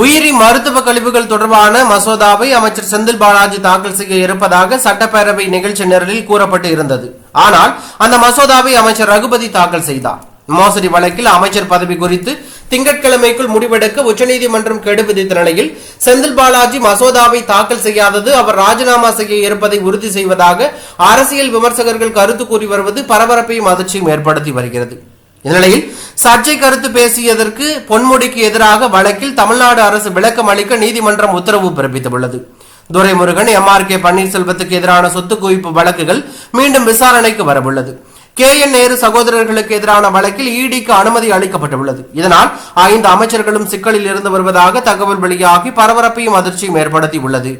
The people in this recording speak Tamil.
உயிரி மருத்துவ கழிவுகள் தொடர்பான மசோதாவை அமைச்சர் செந்தில் பாலாஜி தாக்கல் செய்ய இருப்பதாக சட்டப்பேரவை நிகழ்ச்சி நிரலில் கூறப்பட்டு இருந்தது. ஆனால் அந்த மசோதாவை அமைச்சர் ரகுபதி தாக்கல் செய்தார். மோசடி வழக்கில் அமைச்சர் பதவி குறித்து திங்கட்கிழமைக்குள் முடிவெடுக்க உச்சநீதிமன்றம் கெடு விதித்த நிலையில் செந்தில் பாலாஜி மசோதாவை தாக்கல் செய்யாதது அவர் ராஜினாமா செய்ய இருப்பதை உறுதி செய்வதாக அரசியல் விமர்சகர்கள் கருத்து கூறி வருவது பரபரப்பையும் அதிர்ச்சியும் ஏற்படுத்தி வருகிறது. இந்நிலையில் சர்ச்சை கருத்து பேசியதற்கு பொன்முடிக்கு எதிராக வழக்கில் தமிழ்நாடு அரசு விளக்கம் அளிக்க நீதிமன்றம் உத்தரவு பிறப்பித்துள்ளது. துரைமுருகன் எம் ஆர் கே பன்னீர்செல்வத்துக்கு எதிரான சொத்து குவிப்பு வழக்குகள் மீண்டும் விசாரணைக்கு வரவுள்ளது. கே என் நேரு சகோதரர்களுக்கு எதிரான வழக்கில் இடிக்கு அனுமதி அளிக்கப்பட்டுள்ளது. இதனால் ஐந்து அமைச்சர்களும் சிக்கலில் இருந்து வருவதாக தகவல் வெளியாகி பரபரப்பையும் அதிர்ச்சியும் ஏற்படுத்தி உள்ளது